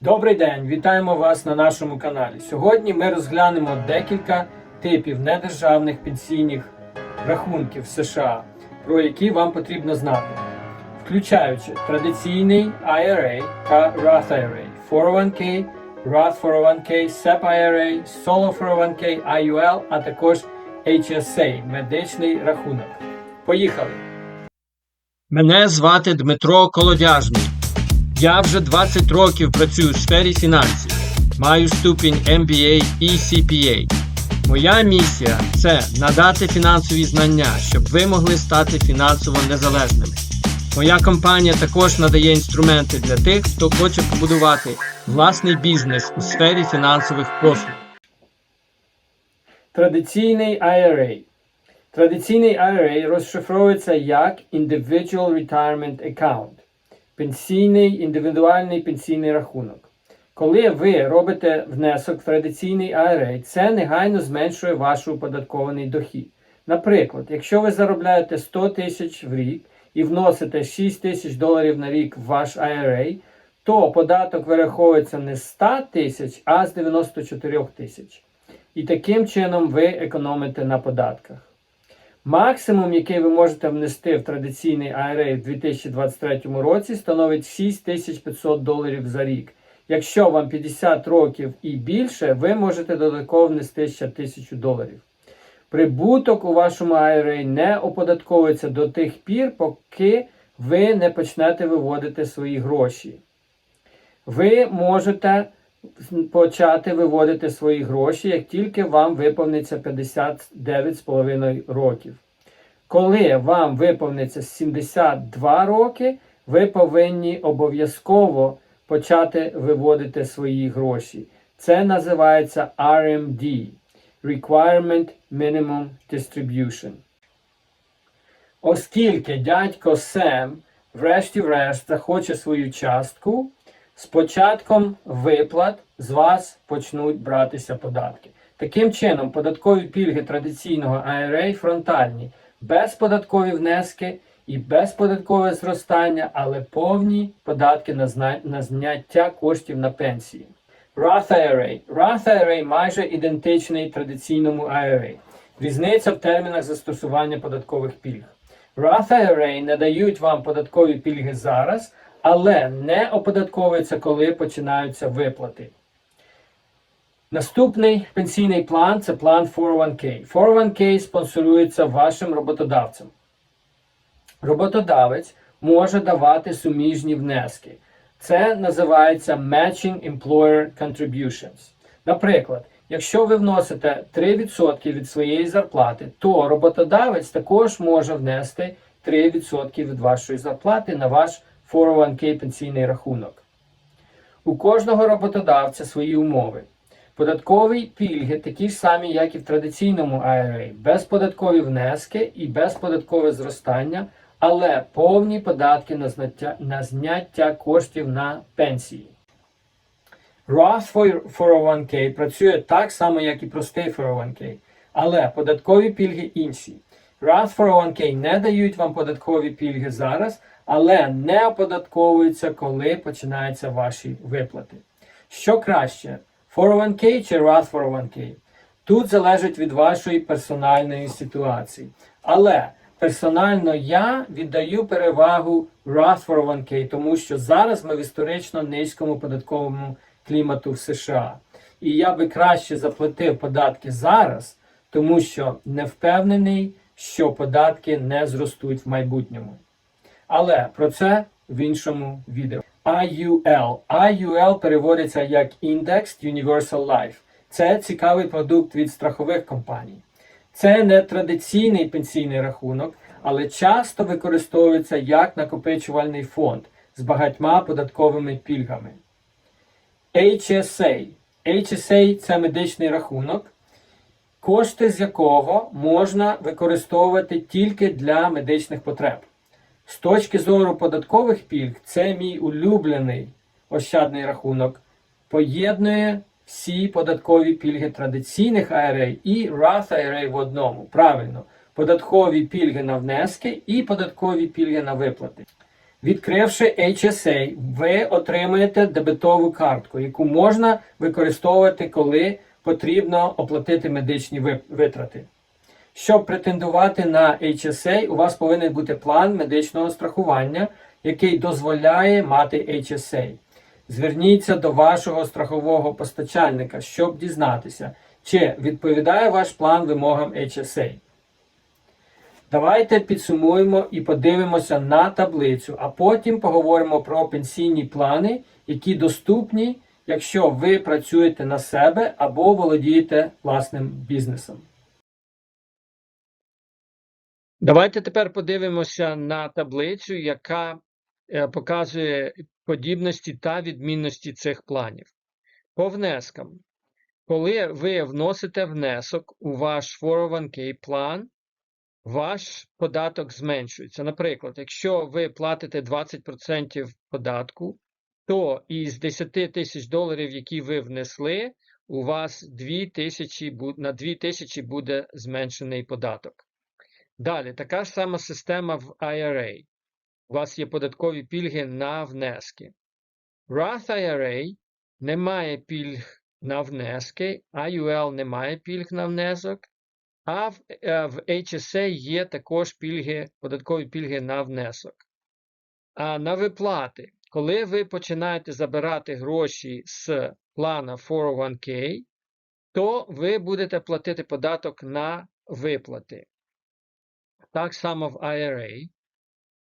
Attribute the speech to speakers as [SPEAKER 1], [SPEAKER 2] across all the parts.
[SPEAKER 1] Добрий день, вітаємо вас на нашому каналі. Сьогодні ми розглянемо декілька типів недержавних пенсійних рахунків США, про які вам потрібно знати, включаючи традиційний IRA та Roth IRA, 401k, Roth 401k, SEP IRA, Solo 401k, IUL, а також HSA медичний рахунок. Поїхали! Мене звати Дмитро Колодяжний. Я вже 20 років працюю в сфері фінансів. Маю ступінь MBA і CPA. Моя місія це надати фінансові знання, щоб ви могли стати фінансово незалежними. Моя компанія також надає інструменти для тих, хто хоче побудувати власний бізнес у сфері фінансових послуг. Традиційний IRA. Традиційний IRA розшифровується як Individual Retirement Account пенсійний індивідуальний пенсійний рахунок. Коли ви робите внесок в традиційний IRA, це негайно зменшує ваш оподаткований дохід. Наприклад, якщо ви заробляєте 100 тисяч в рік і вносите 6 тисяч доларів на рік в ваш IRA, то податок вираховується не з 100 тисяч, а з 94 тисяч. І таким чином ви економите на податках. Максимум, який ви можете внести в традиційний IRA в 2023 році, становить 6500 доларів за рік. Якщо вам 50 років і більше, ви можете додатково внести ще 1000 доларів. Прибуток у вашому IRA не оподатковується до тих пір, поки ви не почнете виводити свої гроші. Ви можете почати виводити свої гроші, як тільки вам виповниться 59,5 років. Коли вам виповниться 72 роки, ви повинні обов'язково почати виводити свої гроші. Це називається RMD Requirement Minimum Distribution. Оскільки дядько Сем, врешті-врешт, захоче свою частку, з початком виплат з вас почнуть братися податки. Таким чином, податкові пільги традиційного IRA фронтальні, безподаткові внески і безподаткове зростання, але повні податки на, зна... на зняття коштів на пенсії. Roth IRA. Roth IRA майже ідентичний традиційному IRA. Різниця в термінах застосування податкових пільг. Roth IRA не дають вам податкові пільги зараз, але не оподатковуються, коли починаються виплати. Наступний пенсійний план це план 401k. 401k спонсорується вашим роботодавцем. Роботодавець може давати суміжні внески. Це називається Matching Employer Contributions. Наприклад, якщо ви вносите 3% від своєї зарплати, то роботодавець також може внести 3% від вашої зарплати на ваш 401k пенсійний рахунок. У кожного роботодавця свої умови. Податкові пільги такі ж самі, як і в традиційному IRA, безподаткові внески і безподаткове зростання, але повні податки на зняття, на зняття коштів на пенсії. Roth 401k працює так само, як і простий 401k, але податкові пільги інші. Roth 401k не дають вам податкові пільги зараз, але не оподатковуються, коли починаються ваші виплати. Що краще? 401k чи Roth 401k? Тут залежить від вашої персональної ситуації. Але персонально я віддаю перевагу Roth 401k, тому що зараз ми в історично низькому податковому клімату в США. І я би краще заплатив податки зараз, тому що не впевнений, що податки не зростуть в майбутньому. Але про це в іншому відео. IUL. IUL переводиться як Indexed Universal Life. Це цікавий продукт від страхових компаній. Це не традиційний пенсійний рахунок, але часто використовується як накопичувальний фонд з багатьма податковими пільгами. HSA. HSA це медичний рахунок, кошти з якого можна використовувати тільки для медичних потреб. З точки зору податкових пільг, це мій улюблений ощадний рахунок, поєднує всі податкові пільги традиційних IRA і Roth IRA в одному. Правильно, податкові пільги на внески і податкові пільги на виплати. Відкривши HSA, ви отримаєте дебетову картку, яку можна використовувати, коли потрібно оплатити медичні витрати. Щоб претендувати на HSA, у вас повинен бути план медичного страхування, який дозволяє мати HSA. Зверніться до вашого страхового постачальника, щоб дізнатися, чи відповідає ваш план вимогам HSA. Давайте підсумуємо і подивимося на таблицю, а потім поговоримо про пенсійні плани, які доступні, якщо ви працюєте на себе або володієте власним бізнесом. Давайте тепер подивимося на таблицю, яка е, показує подібності та відмінності цих планів. По внескам. Коли ви вносите внесок у ваш 401k план, ваш податок зменшується. Наприклад, якщо ви платите 20% податку, то із 10 тисяч доларів, які ви внесли, у вас 2 тисячі, на 2 тисячі буде зменшений податок. Далі, така ж сама система в IRA. У вас є податкові пільги на внески. Roth IRA не має пільг на внески, IUL не має пільг на внесок, а в, е, в HSA є також пільги, податкові пільги на внесок. А на виплати, коли ви починаєте забирати гроші з плана 401k, то ви будете платити податок на виплати. Так само в IRA.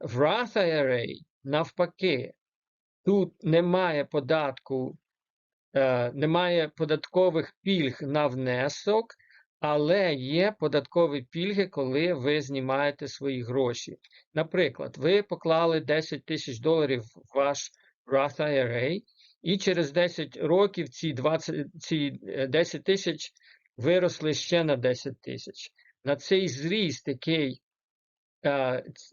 [SPEAKER 1] В Roth IRA, навпаки, тут немає податку, е, немає податкових пільг на внесок, але є податкові пільги, коли ви знімаєте свої гроші. Наприклад, ви поклали 10 тисяч доларів в ваш Roth IRA, і через 10 років ці, 20, ці е, 10 тисяч виросли ще на 10 тисяч. На цей зріст, який е,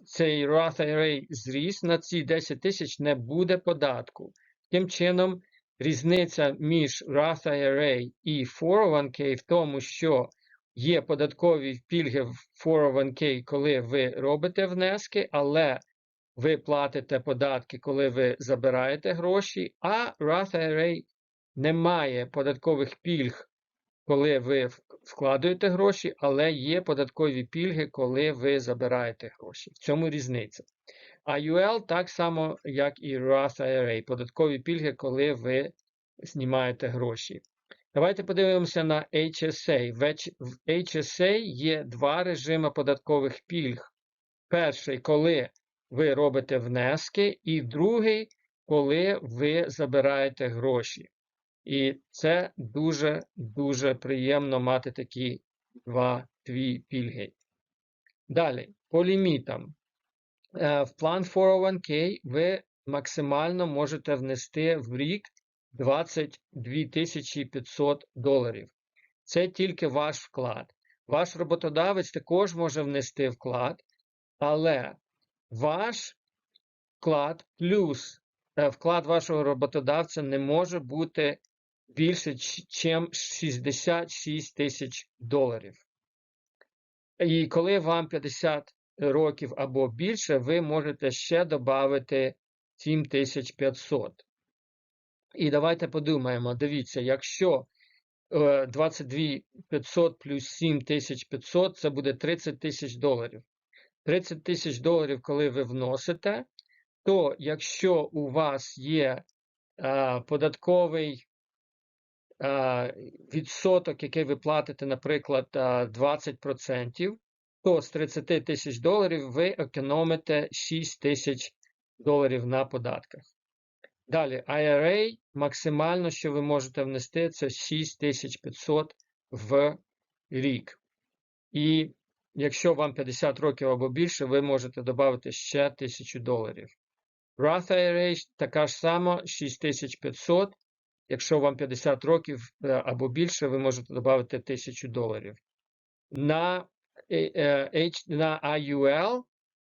[SPEAKER 1] цей Roth IRA зріс, на ці 10 тисяч не буде податку. Таким чином, різниця між Roth IRA і 401k в тому, що є податкові пільги в 401k, коли ви робите внески, але ви платите податки, коли ви забираєте гроші, а Roth IRA не має податкових пільг, коли ви в- вкладаєте гроші, але є податкові пільги, коли ви забираєте гроші. В цьому різниця. А UL так само, як і Roth IRA, податкові пільги, коли ви знімаєте гроші. Давайте подивимося на HSA. В HSA є два режими податкових пільг. Перший, коли ви робите внески, і другий, коли ви забираєте гроші. І це дуже-дуже приємно мати такі два дві пільги. Далі, по лімітам. Е, В план 401k ви максимально можете внести в рік 22 500 доларів. Це тільки ваш вклад. Ваш роботодавець також може внести вклад, але ваш вклад плюс е, вклад вашого роботодавця не може бути більше, ніж 66 тисяч доларів. І коли вам 50 років або більше, ви можете ще додати 7500. І давайте подумаємо, дивіться, якщо е, 22 500 плюс 7500, це буде 30 тисяч доларів. 30 тисяч доларів, коли ви вносите, то якщо у вас є е, податковий е, відсоток, який ви платите, наприклад, е, 20%, то з 30 тисяч доларів ви економите 6 тисяч доларів на податках. Далі, IRA максимально, що ви можете внести, це 6500 в рік. І якщо вам 50 років або більше, ви можете додати ще 1000 доларів. Roth IRA така ж сама 6500. Якщо вам 50 років е, або більше, ви можете додати 1000 доларів. На, е, е, на IUL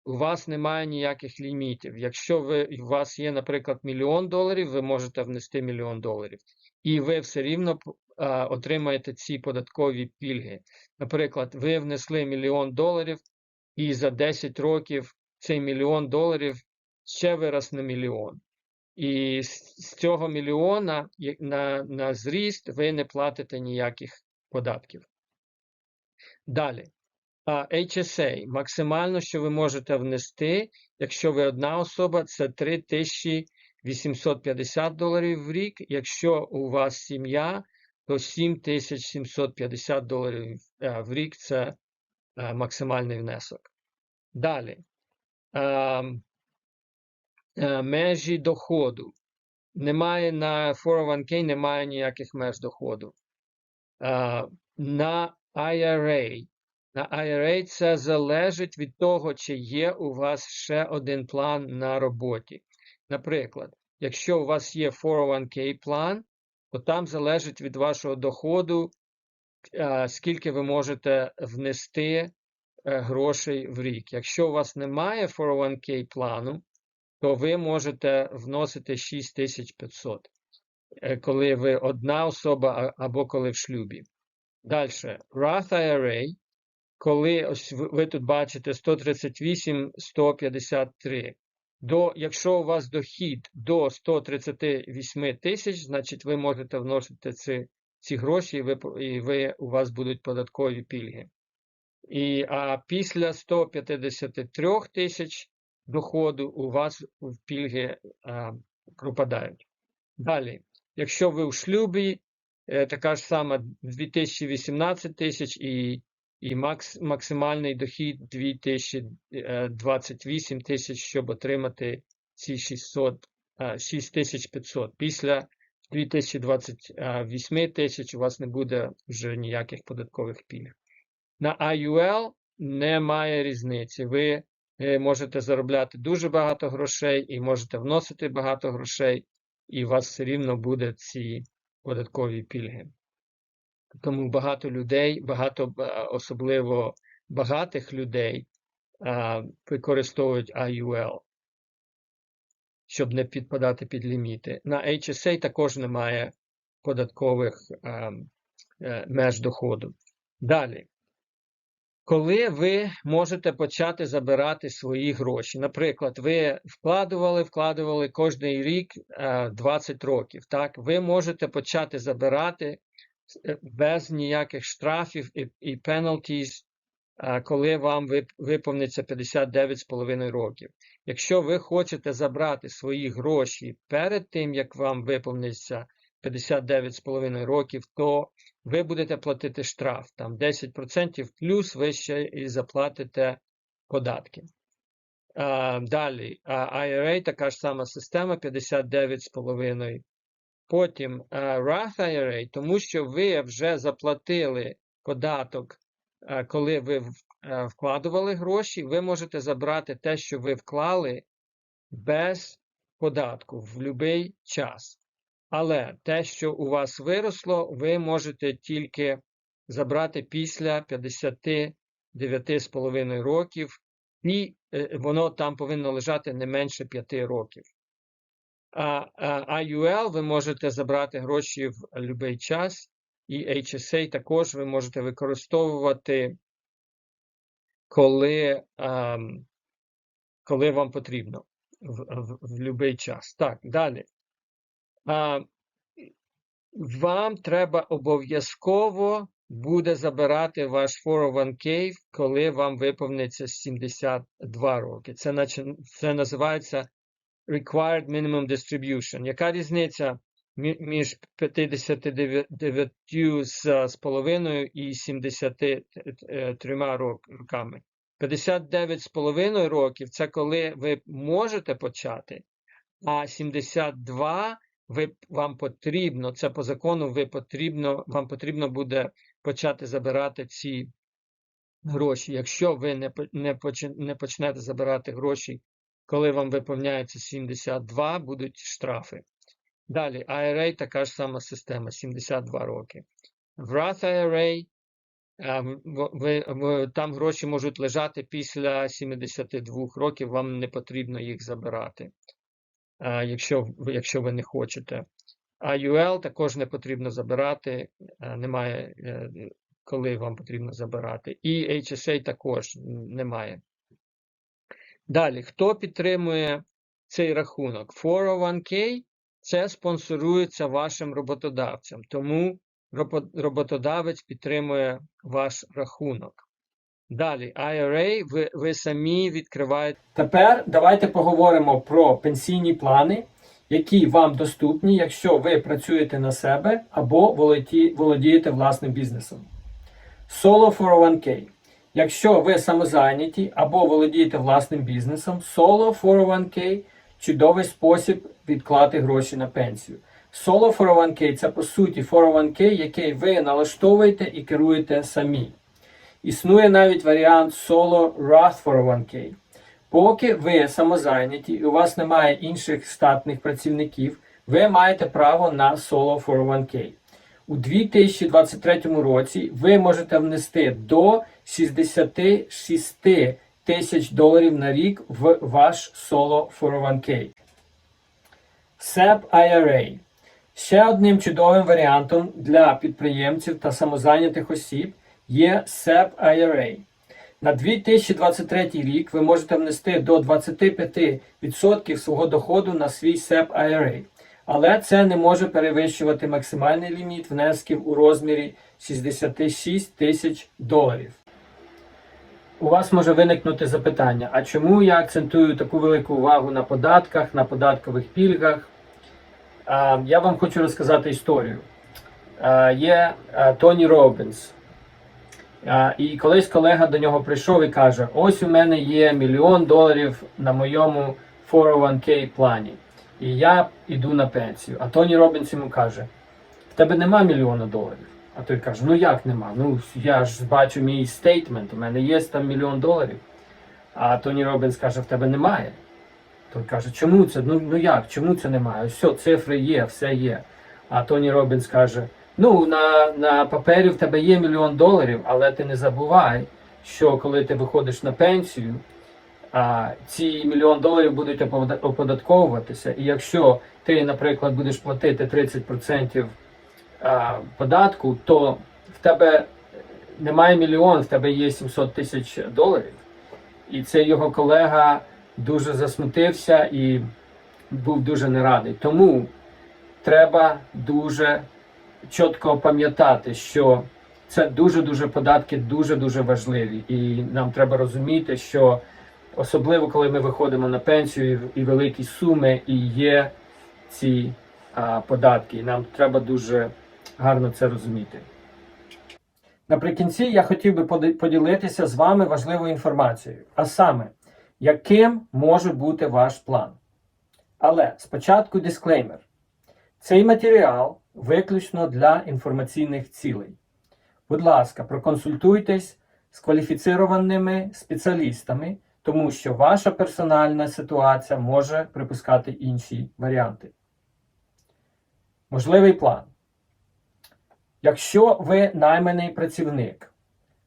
[SPEAKER 1] у вас немає ніяких лімітів. Якщо ви, у вас є, наприклад, мільйон доларів, ви можете внести мільйон доларів. І ви все рівно отримаєте ці податкові пільги. Наприклад, ви внесли мільйон доларів, і за 10 років цей мільйон доларів ще вираз на мільйон. І з цього мільйона на, на зріст ви не платите ніяких податків. Далі. HSA. Максимально, що ви можете внести, якщо ви одна особа, це 3850 доларів в рік. Якщо у вас сім'я, то 7750 доларів е, в рік це е, максимальний внесок. Далі. Е, Межі доходу. Немає на 401k, немає ніяких меж доходу. Е, На IRA. На IRA це залежить від того, чи є у вас ще один план на роботі. Наприклад, якщо у вас є 401k план, то там залежить від вашого доходу, е, скільки ви можете внести грошей в рік. Якщо у вас немає 401k плану, то ви можете вносити 6500, е, коли ви одна особа або коли в шлюбі. Далі, Roth IRA, коли ось ви, тут бачите 138, 153. До, якщо у вас дохід до 138 тисяч, значить ви можете вносити ці, ці гроші, і ви, і ви, у вас будуть податкові пільги. І, а після 153 тисяч доходу у вас в пільги а, пропадають. Далі, якщо ви в шлюбі, е, така ж сама 2018 тисяч і, і макс, максимальний дохід 2028 тисяч, щоб отримати ці 600, а, 6500. Після 2028 тисяч у вас не буде вже ніяких податкових пільг. На IUL немає різниці. Ви е, можете заробляти дуже багато грошей і можете вносити багато грошей, і у вас все рівно буде ці податкові пільги. Тому багато людей, багато е, особливо багатих людей використовують IUL, щоб не підпадати під ліміти. На HSA також немає податкових а, е, меж доходу. Далі. Коли ви можете почати забирати свої гроші. Наприклад, ви вкладували, вкладували кожний рік е, 20 років. Так, ви можете почати забирати е, без ніяких штрафів і, і penalties, е, коли вам вип- виповниться 59,5 років. Якщо ви хочете забрати свої гроші перед тим, як вам виповниться 59,5 років, то ви будете платити штраф там 10%, плюс ви ще і заплатите податки. Далі, IRA така ж сама система 59,5%. Потім а, Roth IRA, тому що ви вже заплатили податок, коли ви вкладували гроші, ви можете забрати те, що ви вклали без податку в будь-який час. Але те, що у вас виросло, ви можете тільки забрати після 59,5 років, і е, воно там повинно лежати не менше 5 років. А, IUL ви можете забрати гроші в будь-який час, і HSA також ви можете використовувати, коли, коли вам потрібно в, в, в будь-який час. Так, далі. Вам треба обов'язково буде забирати ваш 401k, коли вам виповниться 72 роки. Це, наче, це називається Required Minimum Distribution. Яка різниця між 59 з, з половиною і 73 рок- роками? 59 з половиною років це коли ви можете почати, а 72 ви, вам потрібно, це по закону, ви потрібно, вам потрібно буде почати забирати ці гроші. Якщо ви не, не, не почнете забирати гроші, коли вам виповняється 72, будуть штрафи. Далі, IRA така ж сама система, 72 роки. В Roth IRA там гроші можуть лежати після 72 років, вам не потрібно їх забирати, якщо, якщо ви не хочете. IUL також не потрібно забирати, немає, е, коли вам потрібно забирати. І HSA також немає. Далі, хто підтримує цей рахунок. 401k це спонсорується вашим роботодавцем, тому роботодавець підтримує ваш рахунок. Далі, IRA, ви, ви самі відкриваєте. Тепер давайте поговоримо про пенсійні плани, які вам доступні, якщо ви працюєте на себе або володі- володієте власним бізнесом. Solo 401k. Якщо ви самозайняті або володієте власним бізнесом, Solo 401k чудовий спосіб відклати гроші на пенсію. Solo 401k це по суті 401k, який ви налаштовуєте і керуєте самі. Існує навіть варіант Solo Roth 401k. Поки ви самозайняті і у вас немає інших штатних працівників, ви маєте право на Solo 401k. У 2023 році ви можете внести до 66 тисяч доларів на рік в ваш Solo 401k. SEP IRA. Ще одним чудовим варіантом для підприємців та самозайнятих осіб є SEP IRA. На 2023 рік ви можете внести до 25% свого доходу на свій SEP IRA, але це не може перевищувати максимальний ліміт внесків у розмірі 66 тисяч доларів. У вас може виникнути запитання: а чому я акцентую таку велику увагу на податках, на податкових пільгах? Я вам хочу розказати історію. Є Тоні Робінс. І колись колега до нього прийшов і каже: ось у мене є мільйон доларів на моєму 401k плані. І я йду на пенсію. А Тоні Робінс йому каже: в тебе нема мільйона доларів. А той каже: Ну як нема? Ну я ж бачу мій стейтмент, у мене є там мільйон доларів. А Тоні Робінс каже: в тебе немає. Той каже, чому це? Ну, ну як? Чому це немає? Все, цифри є, все є. А Тоні Робінс каже: Ну, на, на папері в тебе є мільйон доларів, але ти не забувай, що коли ти виходиш на пенсію, а, ці мільйон доларів будуть оподатковуватися. І якщо ти, наприклад, будеш платити 30% а, податку, то в тебе немає мільйон, в тебе є 700 тисяч доларів. І цей його колега дуже засмутився і був дуже нерадий. Тому треба дуже чітко пам'ятати, що це дуже-дуже податки дуже-дуже важливі. І нам треба розуміти, що особливо коли ми виходимо на пенсію і великі суми, і є ці а, податки. І нам треба дуже гарно це розуміти. Наприкінці я хотів би поділитися з вами важливою інформацією, а саме, яким може бути ваш план. Але спочатку дисклеймер. Цей матеріал виключно для інформаційних цілей. Будь ласка, проконсультуйтесь з кваліфіцированими спеціалістами, тому що ваша персональна ситуація може припускати інші варіанти. Можливий план. Якщо ви найманий працівник,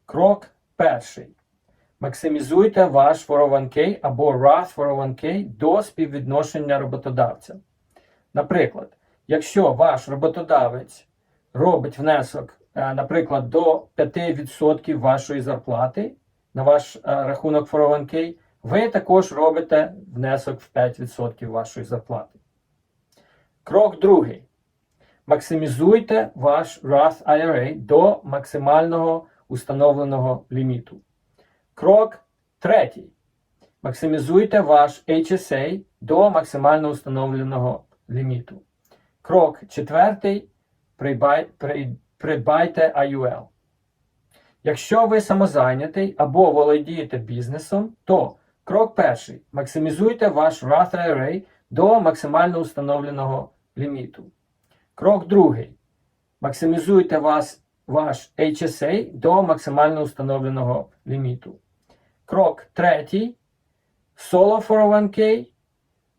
[SPEAKER 1] крок перший. Максимізуйте ваш 401k або Roth 401k до співвідношення роботодавця. Наприклад, якщо ваш роботодавець робить внесок, е, наприклад, до 5% вашої зарплати на ваш е, рахунок 401k, ви також робите внесок в 5% вашої зарплати. Крок другий. Максимізуйте ваш Roth IRA до максимального установленого ліміту. Крок третій. Максимізуйте ваш HSA до максимально установленого ліміту. Крок четвертий. Придбай- при- Придбайте IUL. Якщо ви самозайнятий або володієте бізнесом, то крок перший. Максимізуйте ваш Roth IRA до максимально установленого ліміту. Крок другий. Максимізуйте вас, ваш HSA до максимально установленого ліміту. Крок третій. Solo 401k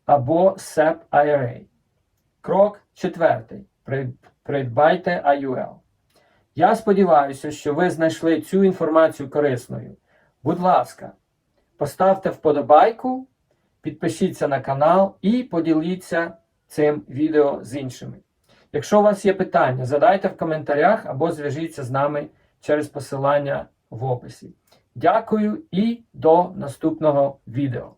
[SPEAKER 1] або SEP IRA. Крок четвертий. Придбайте IUL. Я сподіваюся, що ви знайшли цю інформацію корисною. Будь ласка, поставте вподобайку, підпишіться на канал і поділіться цим відео з іншими. Якщо у вас є питання, задайте в коментарях або зв'яжіться з нами через посилання в описі. Дякую і до наступного відео.